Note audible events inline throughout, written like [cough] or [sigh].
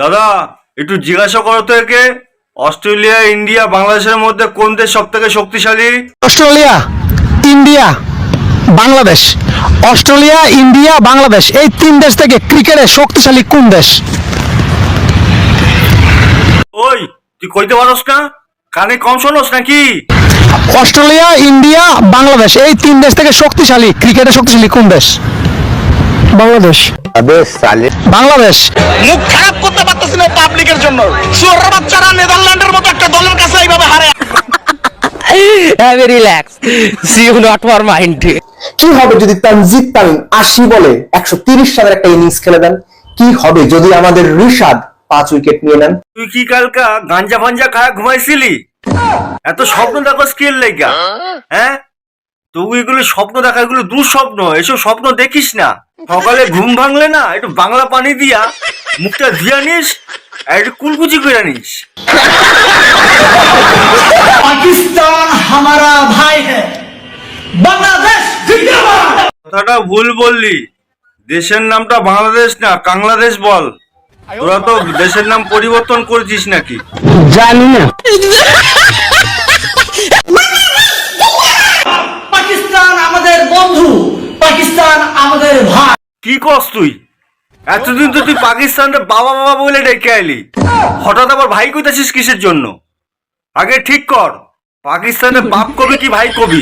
দাদা একটু জিজ্ঞাসা করো তো একে। অস্ট্রেলিয়া ইন্ডিয়া বাংলাদেশের মধ্যে কোন দেশ সব থেকে শক্তিশালী? Australia India Bangladesh. Australia India Bangladesh এই তিন দেশ থেকে ক্রিকেটে শক্তিশালী কোন দেশ? ওই তুই কইতে পারস না? কানে কম শোনস নাকি? অস্ট্রেলিয়া ইন্ডিয়া বাংলাদেশ এই তিন দেশ থেকে শক্তিশালী ক্রিকেটে শক্তিশালী কোন দেশ? বাংলাদেশ। বাংলাদেশ মুখ খারাপ করতে পারতেছি না পাবলিকের জন্য। সুরের বাচ্চারা নেদারল্যান্ডের মতো একটা দলের কাছে এইভাবে হারে। relax. See you not for mind. কি হবে যদি তানজিদ তামিম আশি বলে একশো তিরিশ রানের একটা ইনিংস খেলে দেন? কি হবে যদি আমাদের ঋষাদ পাঁচ উইকেট নিয়ে নেন? তুই কি কালকা গাঞ্জা ফাঞ্জা খায় ঘুমাইছিলি? এত স্বপ্ন দেখো স্কিল লেগা। হ্যাঁ? তুই এগুলো স্বপ্ন দেখা এগুলো দুঃস্বপ্ন এসব স্বপ্ন দেখিস না। সকালে ঘুম ভাঙলে না একটু বাংলা পানি দিয়া মুখটা ধুয়া নিস আর একটু কুলকুচি করে নিস পাকিস্তান হামারা ভাই বাংলাদেশ জিন্দাবাদ। কথাটা ভুল বললি। দেশের নামটা বাংলাদেশ না বাংলাদেশ বল। তোরা তো দেশের নাম পরিবর্তন করেছিস নাকি? জানি না পাকিস্তান আমাদের বন্ধু পাকিস্তান আমাদের ভাই। কি কস তুই? এতদিন তো তুই পাকিস্তানটা বাবা বাবা বলে ডেকে আইলি। হঠাৎ আবার ভাই কইতাছিস কিসের জন্য? আগে ঠিক কর পাকিস্তানের বাপ কবি কি ভাই কবি?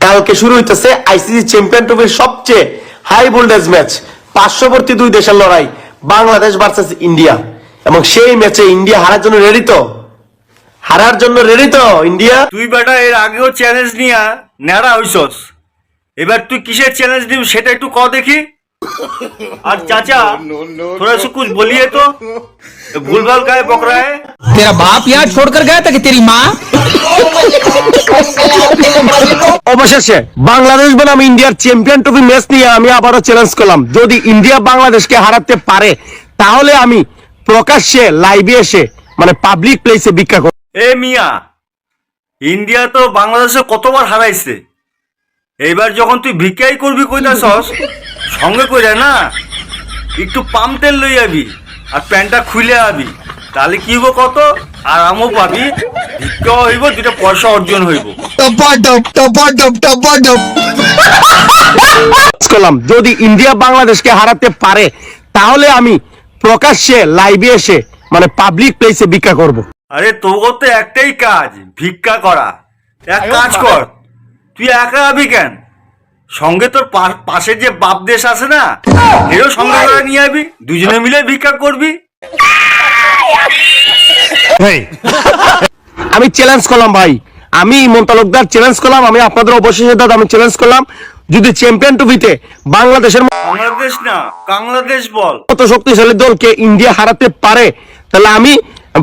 কালকে শুরু হইতেছে আইসিসি চ্যাম্পিয়ন ট্রফির সবচেয়ে হাই ভোল্টেজ ম্যাচ পার্শ্ববর্তী দুই দেশের লড়াই বাংলাদেশ ভার্সেস ইন্ডিয়া এবং সেই ম্যাচে ইন্ডিয়া হারার জন্য রেডি তো? হারার জন্য রেডি তো ইন্ডিয়া তুই বেটা এর আগেও চ্যালেঞ্জ নিয়া ন্যাড়া হইছস এবার তুই কিসের চ্যালেঞ্জ দিবি সেটা একটু ক দেখি আর চাচা थोड़ा सा कुछ बोलिए तो भूलभाल का है पकड़ा है तेरा बाप यहाँ छोड़कर गया था कि तेरी माँ অবশেষে বাংলাদেশ বনাম ইন্ডিয়ার চ্যাম্পিয়ন ট্রফি ম্যাচ নিয়ে আমি আবারও চ্যালেঞ্জ করলাম যদি ইন্ডিয়া বাংলাদেশকে হারাতে পারে তাহলে আমি প্রকাশ্যে লাইভে এসে মানে পাবলিক প্লেসে ভিক্ষা করব এ মিয়া ইন্ডিয়া তো বাংলাদেশে কতবার হারাইছে? এইবার যখন তুই ভিক্ষাই করবি কইতাছস সঙ্গে কইরা না একটু পাম তেল লই আবি আর প্যান্টটা খুলে আবি তাহলে কি হইব কত? আরামও পাবি ভিক্ষাও হইব দুটা পয়সা অর্জন হইব। করলাম যদি ইন্ডিয়া বাংলাদেশকে হারাতে পারে তাহলে আমি প্রকাশ্যে লাইভে এসে মানে পাবলিক প্লেসে ভিক্ষা করব। আরে তোর তো একটাই কাজ ভিক্ষা করা। এক কাজ কর তুই একা আবি কেন? সঙ্গে তোর পাশে যে বাপ দেশ আছে না এও সঙ্গে করে নিয়ে আবি দুজনে মিলে ভিক্ষা করবি। আমি চ্যালেঞ্জ করলাম ভাই। আমি ইমন তালুকদার চ্যালেঞ্জ করলাম আমি আপনাদের অবশেষে দাদা আমি চ্যালেঞ্জ করলাম। যদি চ্যাম্পিয়ন ট্রফিতে বাংলাদেশের বাংলাদেশ না বাংলাদেশ বল। কত শক্তিশালী দলকে ইন্ডিয়া হারাতে পারে তাহলে আমি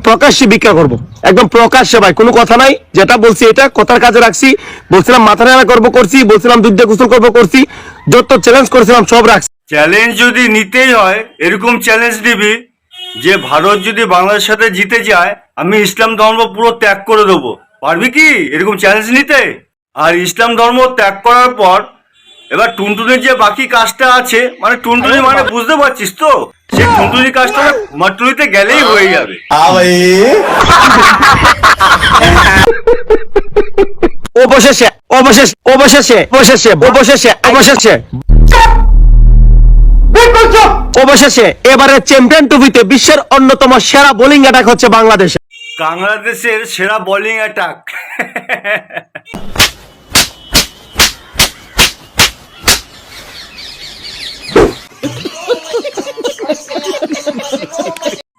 প্রকাশ্যে ভিক্ষা করব। একদম প্রকাশ্যে ভাই কোনো কথা নাই। যেটা বলছি এটা কথার কাজে রাখছি। বলছিলাম মাথা নেড়া করব করছি বলছিলাম দুধ দিয়ে গোসল করব করছি যত চ্যালেঞ্জ করেছিলাম সব রাখছি। চ্যালেঞ্জ যদি নিতেই হয় এরকম চ্যালেঞ্জ নিবি যে ভারত যদি বাংলাদেশের সাথে জিতে যায় আমি ইসলাম ধর্ম পুরো ত্যাগ করে দেবো। পারবি কি এরকম চ্যালেঞ্জ নিতে? আর ইসলাম ধর্ম ত্যাগ করার পর এবার টুনটুনের যে বাকি কাজটা আছে মানে টুনটুনি মানে বুঝতে পারছিস তো? টুনটুনি কাজটা মাটুলিতে গেলেই হয়ে যাবে। অবশেষে অবশেষ অবশেষে অবশেষে অবশেষে অবশেষে। অবশেষে এবারে চ্যাম্পিয়ন ট্রফিতে বিশ্বের অন্যতম সেরা বোলিং অ্যাটাক হচ্ছে বাংলাদেশে। বাংলাদেশের সেরা বোলিং অ্যাটাক [laughs]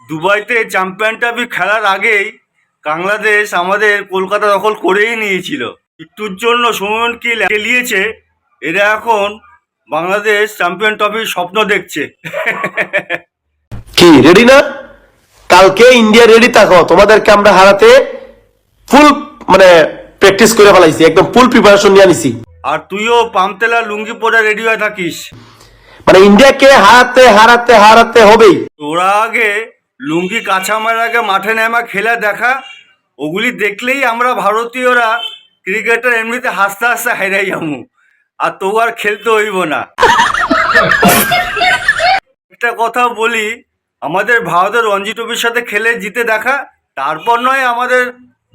দুবাইতে চ্যাম্পিয়ন ট্রফি খেলার আগেই বাংলাদেশ আমাদের কলকাতা দখল করেই নিয়েছিল। একটুর জন্য সুমন কি লিয়েছে এরা এখন বাংলাদেশ চ্যাম্পিয়ন ট্রফির স্বপ্ন দেখছে। কি রেডি না? কালকে ইন্ডিয়া রেডি থাকো তোমাদেরকে আমরা হারাতে ফুল মানে প্র্যাকটিস করে ফেলাইছি একদম ফুল প্রিপারেশন নিয়ে নিছি আর তুইও পামতেলা লুঙ্গি পরে রেডি হয়ে থাকিস। মানে ইন্ডিয়াকে হারাতে হারাতে হারাতে হবেই। তোরা আগে লুঙ্গি কাছামার আগে মাঠে নেমা খেলা দেখা, ওগুলি দেখলেই আমরা ভারতীয়রা ক্রিকেটার এমনিতে হাসতে হাসতে হাইরাই যাব। আর তো আর খেলতে হইব না। একটা কথা বলি, আমাদের ভারতের রঞ্জি ট্রফির সাথে খেলে জিতে দেখা, তারপর নয় আমাদের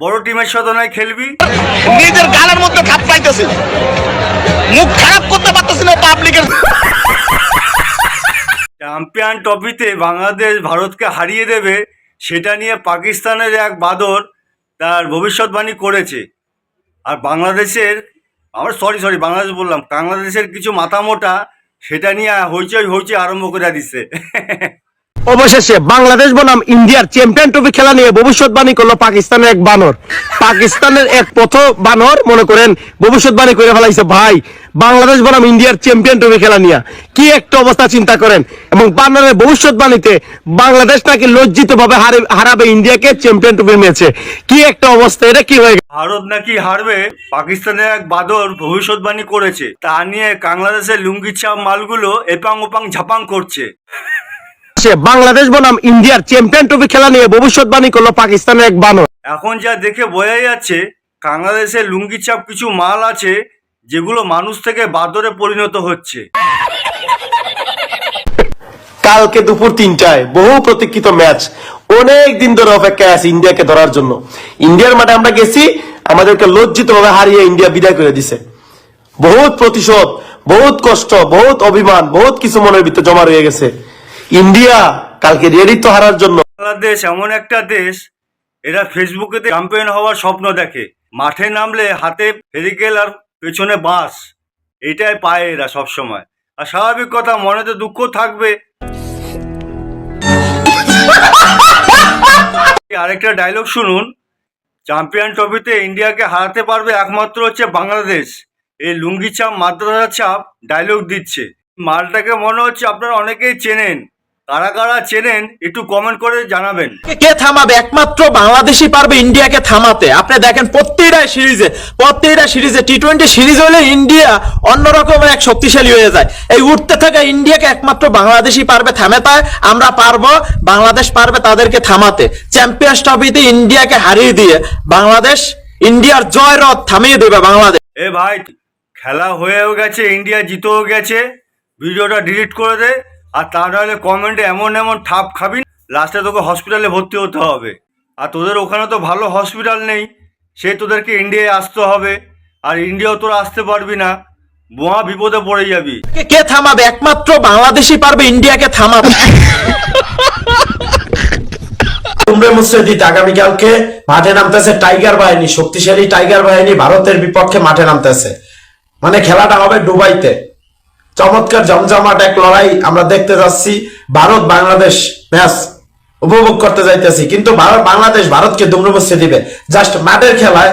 বড় টিমের সাথে নয় খেলবি। নিজের গালের মধ্যে খাপ মুখ খারাপ করতে পারতেছি না পাবলিকের চ্যাম্পিয়ন ট্রফিতে বাংলাদেশ ভারতকে হারিয়ে দেবে, সেটা নিয়ে পাকিস্তানের এক বাদর তার ভবিষ্যৎবাণী করেছে। আর বাংলাদেশের, আমার সরি সরি বাংলাদেশ বললাম, বাংলাদেশের কিছু মাথা মোটা সেটা নিয়ে হইচই হইচই আরম্ভ করে দিছে। [laughs] অবশেষে বাংলাদেশ বনাম ইন্ডিয়ার চ্যাম্পিয়ন ট্রফি খেলা নিয়ে ভবিষ্যৎবাণী করল পাকিস্তানের এক বানর। পাকিস্তানের এক পথ বানর মনে করেন, ভবিষ্যৎবাণী করে ফেলাইছে, ভাই, বাংলাদেশ বনাম ইন্ডিয়ার চ্যাম্পিয়ন ট্রফি খেলা নিয়ে। কি একটা অবস্থা চিন্তা করেন? এবং বানরের ভবিষ্যৎবাণীতে বাংলাদেশ নাকি লজ্জিত ভাবে হারাবে ইন্ডিয়াকে চ্যাম্পিয়ন ট্রফির ম্যাচে কি একটা অবস্থা, এটা কি হয়ে? ভারত নাকি হারবে? পাকিস্তানের এক বাদর ভবিষ্যৎবাণী করেছে। তা নিয়ে বাংলাদেশের লুঙ্গি চাপ মালগুলো এপাং ওপাং ঝাপাং করছে। সে বাংলাদেশ বনাম ইন্ডিয়ার চ্যাম্পিয়ন ট্রফি খেলা নিয়ে ভবিষ্যৎবাণী করল পাকিস্তানের এক বানর। এখন যা দেখে বোঝা যাচ্ছে বাংলাদেশের লুঙ্গি চাপ কিছু মাল আছে যেগুলো মানুষ থেকে বাদরে পরিণত হচ্ছে। কালকে দুপুর তিনটায় বহু প্রতীক্ষিত ম্যাচ অনেক দিন ধরে অপেক্ষায় আছে ইন্ডিয়াকে ধরার জন্য। ইন্ডিয়ার মাঠে আমরা গেছি আমাদেরকে লজ্জিত ভাবে হারিয়ে ইন্ডিয়া বিদায় করে দিছে। বহুত প্রতিশোধ বহুত কষ্ট বহুত অভিমান বহুত কিছু মনের ভিতরে জমা রয়ে গেছে। ইন্ডিয়া কালকে রেডি তো হারার জন্য। বাংলাদেশ এমন একটা দেশ, এরা ফেসবুকেতে চ্যাম্পিয়ন হওয়ার স্বপ্ন দেখে। মাঠে নামলে হাতে ফেরিকেল আর পেছনে বাঁশ এটাই পায় এরা সবসময়। আর স্বাভাবিক কথা, মনে তো দুঃখ থাকবে। আরেকটা ডায়লগ শুনুন। চ্যাম্পিয়ন ট্রফিতে ইন্ডিয়াকে হারাতে পারবে একমাত্র হচ্ছে বাংলাদেশ। এই লুঙ্গি চাপ মাদ্রাসা চাপ ডায়লগ দিচ্ছে। মালটাকে মনে হচ্ছে আপনারা অনেকেই চেনেন। কারা কারা চেনেন একটু কমেন্ট করে জানাবেন। কে থামাবে? একমাত্র বাংলাদেশই পারবে ইন্ডিয়াকে থামাতে। আপনি দেখেন প্রত্যেকটা সিরিজে প্রত্যেকটা সিরিজে টি টোয়েন্টি সিরিজ হলে ইন্ডিয়া অন্যরকম এক শক্তিশালী হয়ে যায়। এই উঠতে থাকা ইন্ডিয়াকে একমাত্র বাংলাদেশই পারবে থামাতে। আমরা পারব বাংলাদেশ পারবে তাদেরকে থামাতে। চ্যাম্পিয়ন্স ট্রফিতে ইন্ডিয়াকে হারিয়ে দিয়ে বাংলাদেশ ইন্ডিয়ার জয় রথ থামিয়ে দেবে বাংলাদেশ। এ ভাই খেলা হয়েও গেছে ইন্ডিয়া জিতেও গেছে। ভিডিওটা ডিলিট করে দে। আর তা নাহলে কমেন্টে এমন এমন ঠাপ খাবি লাস্টে তোকে হসপিটালে ভর্তি হতে হবে। আর তোদের ওখানে তো ভালো হসপিটাল নেই। সে তোদেরকে ইন্ডিয়ায় আসতে হবে। আর ইন্ডিয়াও তোরা আসতে পারবি না। মহা বিপদে পড়ে যাবি। কে- কে থামাবে? একমাত্র বাংলাদেশই পারবে ইন্ডিয়াকে থামাবে। উমরে মুসরেদিত আগামীকালকে মাঠে নামতেছে টাইগার বাহিনী শক্তিশালী টাইগার বাহিনী ভারতের বিপক্ষে মাঠে নামতেছে। মানে খেলাটা হবে দুবাইতে। চমৎকার জমজমাট এক লড়াই আমরা দেখতে যাচ্ছি। ভারত বাংলাদেশ ম্যাচ উপভোগ করতে যাইতেছি। কিন্তু ভারত বাংলাদেশ ভারতকে দুমড়ে মুচড়ে দিবে। জাস্ট মাঠের খেলায়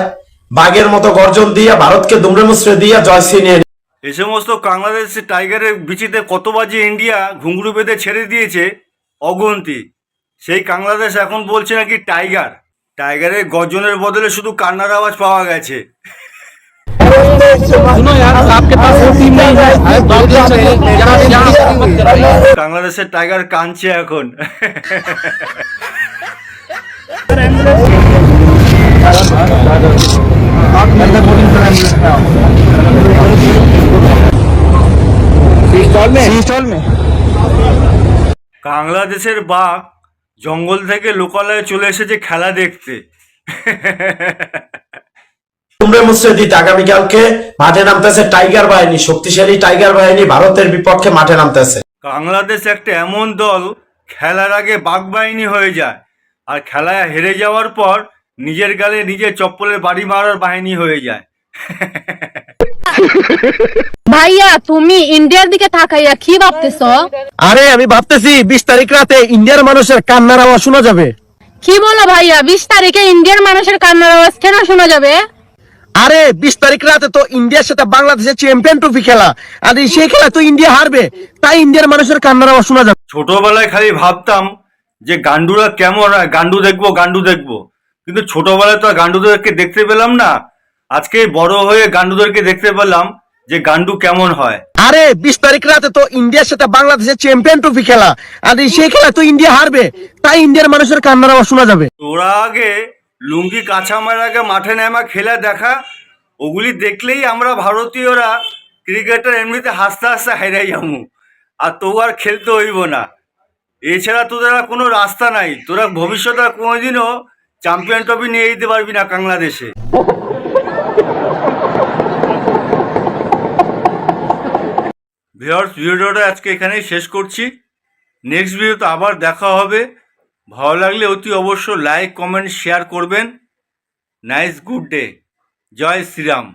বাঘের মতো গর্জন দিয়ে ভারতকে দুমড়ে মুচড়ে দিয়ে জয়শ্রী নিয়ে এই সমস্ত বাংলাদেশ টাইগারের বিচিতে কত বাজে ইন্ডিয়া ঘুঙরু বেঁধে ছেড়ে দিয়েছে? অগন্তি। সেই বাংলাদেশ এখন বলছে নাকি টাইগার? টাইগারের গর্জনের বদলে শুধু কান্নার আওয়াজ পাওয়া গেছে। বাংলাদেশের টাইগার কাঁদছে এখন বাংলাদেশের বাঘ জঙ্গল থেকে লোকালয়ে চলে এসেছে খেলা দেখতে উমরে মুসরেদিত আগামীকালকে মাঠে নামতেছে টাইগার বাহিনী শক্তিশালী টাইগার বাহিনী ভারতের বিপক্ষে মাঠে নামতেছে। বাংলাদেশ একটা এমন দল খেলার আগে বাঘবাহিনী হয়ে যায় আর খেলায় হেরে যাওয়ার পর নিজের গালে নিজের চপ্পলের বাড়ি মারার বাহিনী হয়ে যায়। ভাইয়া তুমি ইন্ডিয়ার দিকে তাকাইয়া কি ভাবতেছ? আরে আমি ভাবতেছি বিশ তারিখ রাতে ইন্ডিয়ার মানুষের কান্নার আওয়াজ শোনা যাবে। কি বলো ভাইয়া বিশ তারিখে ইন্ডিয়ার মানুষের কান্নার আওয়াজ কেন শোনা যাবে? আরে বিশ তারিখ রাতে তো ইন্ডিয়ার সাথে বাংলাদেশের চ্যাম্পিয়ন ট্রফি খেলা। আর সেই খেলা তো ইন্ডিয়া হারবে তাই ইন্ডিয়ার মানুষের কান্নার আওয়াজ শোনা যাবে ছোটবেলায় খালি ভাবতাম যে গান্ডুরা কেমন গান্ডু দেখব গান্ডু দেখব। কিন্তু ছোটবেলায় তো গান্ডুদেরকে দেখতে পেলাম না। আজকে বড় হয়ে গান্ডুদেরকে দেখতে পেলাম যে গান্ডু কেমন হয়। আরে বিশ তারিখ রাতে তো ইন্ডিয়ার সাথে বাংলাদেশের চ্যাম্পিয়ন ট্রফি খেলা। আর সেই খেলা তো ইন্ডিয়া হারবে তাই ইন্ডিয়ার মানুষের কান্নার আওয়াজ শোনা যাবে। তোরা আগে লুঙ্গি কাঁচা আগে মাঠে নেমা খেলা দেখা, ওগুলি দেখলেই আমরা ভারতীয়রা ক্রিকেটার এমনিতে হাসতে হাসতে হাইরাই যাব। আর তো আর খেলতে হইব না। এছাড়া তোদের আর কোনো রাস্তা নাই। তোরা ভবিষ্যতে আর কোনোদিনও চ্যাম্পিয়ন ট্রফি নিয়ে যেতে পারবি না বাংলাদেশে। ভিওর্স ভিডিওটা আজকে এখানেই শেষ করছি। নেক্সট ভিডিওতে আবার দেখা হবে। ভালো লাগলে অতি অবশ্য লাইক কমেন্ট শেয়ার করবেন। নাইস গুড ডে জয় শ্রীরাম।